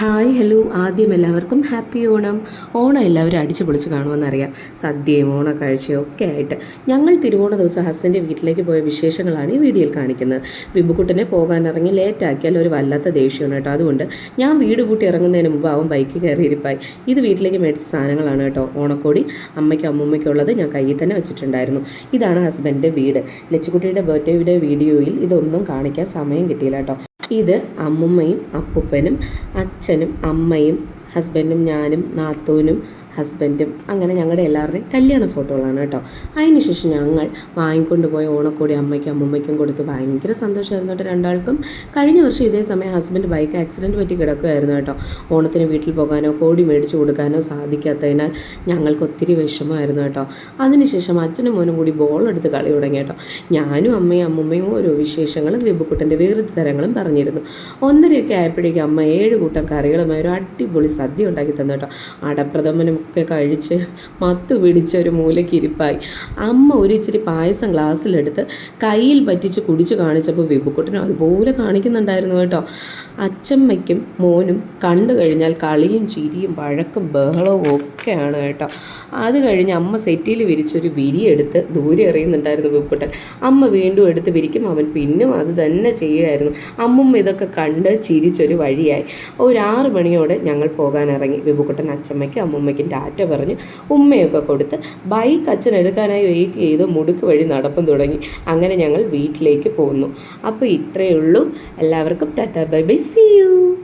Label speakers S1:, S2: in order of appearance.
S1: Hi hello. ആദ്യം എല്ലാവർക്കും happy Onam. Onam എല്ലാവരും അടിച്ചു പൊളിച്ച് കാണുമെന്നറിയാം. സദ്യയും ഓണക്കാഴ്ചയും ഒക്കെ ആയിട്ട്. ഞങ്ങൾ തിരുവോണ ദിവസം ഹസ്സന്റെ വീട്ടിലേക്ക് പോയ വിശേഷങ്ങളാണ് ഈ വീഡിയോയിൽ കാണിക്കുന്നത്. ബിബുക്കുട്ടനെ പോകാനിറങ്ങി ലേറ്റാക്കിയാൽ ഒരു വല്ലാത്ത ദേഷ്യമാണ് കേട്ടോ. അതുകൊണ്ട് ഞാൻ വീട് കൂട്ടി ഇറങ്ങുന്നതിന് മുമ്പ് അവൻ ബൈക്ക് കയറി ഇരിപ്പായി. ഇത് വീട്ടിലേക്ക് മേടിച്ച സാധനങ്ങളാണ് കേട്ടോ. ഓണക്കോടി അമ്മയ്ക്കും അമ്മൂമ്മയ്ക്കും ഉള്ളത് ഞാൻ കയ്യിൽ തന്നെ വെച്ചിട്ടുണ്ടായിരുന്നു. ഇതാണ് ഹസ്ബൻഡിന്റെ വീട്. ലച്ചുകുട്ടിയുടെ ബർത്ത്ഡേയുടെ വീഡിയോയിൽ ഇതൊന്നും കാണിക്കാൻ സമയം കിട്ടിയില്ല കേട്ടോ. ഇത് അമ്മുമ്മയും അപ്പൂപ്പനും അച്ഛനും അമ്മയും ഹസ്ബൻഡും ഞാനും നാത്തൂനും ഹസ്ബൻഡും അങ്ങനെ ഞങ്ങളുടെ എല്ലാവരുടെയും കല്യാണ ഫോട്ടോകളാണ് കേട്ടോ. അതിനുശേഷം ഞങ്ങൾ വാങ്ങിക്കൊണ്ട് പോയ ഓണക്കോടി അമ്മയ്ക്കും അമ്മുമ്മയ്ക്കും കൊടുത്ത് ഭയങ്കര സന്തോഷമായിരുന്നു കേട്ടോ രണ്ടാൾക്കും. കഴിഞ്ഞ വർഷം ഇതേ സമയം ഹസ്ബൻഡ് ബൈക്ക് ആക്സിഡന്റ് പറ്റി കിടക്കുമായിരുന്നു കേട്ടോ. ഓണത്തിന് വീട്ടിൽ പോകാനോ കോടി മേടിച്ച് കൊടുക്കാനോ സാധിക്കാത്തതിനാൽ ഞങ്ങൾക്ക് ഒത്തിരി വിഷമമായിരുന്നു കേട്ടോ. അതിനുശേഷം അച്ഛനും മോനും കൂടി ബോൾ എടുത്ത് കളി തുടങ്ങി കേട്ടോ. ഞാനും അമ്മയും അമ്മുമ്മയും ഓരോ വിശേഷങ്ങളും വിബുക്കുട്ടന്റെ വികൃതി തരങ്ങളും പറഞ്ഞിരുന്നു. ഒന്നരയൊക്കെ ആയപ്പോഴേക്കും അമ്മ ഏഴ് കൂട്ടം കറികളുമായി ഒരു അടിപൊളി സദ്യ ഉണ്ടാക്കി തന്നു കേട്ടോ. അടപ്രഥമനൊക്കെ കഴിച്ച് മത്ത് പിടിച്ച ഒരു മൂലക്കിരിപ്പായി അമ്മ ഒരു ഇച്ചിരി പായസം ഗ്ലാസ്സിലെടുത്ത് കയ്യിൽ പറ്റിച്ച് കുടിച്ച് കാണിച്ചപ്പോൾ വിപുക്കുട്ടനും അതുപോലെ കാണിക്കുന്നുണ്ടായിരുന്നു കേട്ടോ. അച്ചമ്മയ്ക്കും മോനും കണ്ടു കഴിഞ്ഞാൽ കളിയും ചിരിയും വഴക്കും ബഹളവും ഒക്കെയാണ് കേട്ടോ. അത് കഴിഞ്ഞ് അമ്മ സെറ്റിയിൽ വിരിച്ചൊരു വിരിയെടുത്ത് ദൂരെ എറിയുന്നുണ്ടായിരുന്നു വിബുക്കുട്ടൻ അമ്മ വീണ്ടും എടുത്ത് വിരിക്കും. അവൻ പിന്നും അത് തന്നെ ചെയ്യുമായിരുന്നു അമ്മുമ്മ ഇതൊക്കെ കണ്ട് ചിരിച്ചൊരു വഴിയായി. ഒരു ആറ് മണിയോടെ ഞങ്ങൾ പോകാൻ ഇറങ്ങി വിബുക്കുട്ടൻ അച്ഛമ്മയ്ക്കും അമ്മുമ്മയ്ക്കും ടാറ്റ പറഞ്ഞ് ഉമ്മയൊക്കെ കൊടുത്ത് ബൈക്ക് അച്ഛൻ എടുക്കാനായി വെയിറ്റ് ചെയ്ത് മുടുക്ക് വഴി നടപ്പം തുടങ്ങി. അങ്ങനെ ഞങ്ങൾ വീട്ടിലേക്ക് പോന്നു. അപ്പോൾ ഇത്രയേ ഉള്ളൂ. എല്ലാവർക്കും tata. Bye bye. See you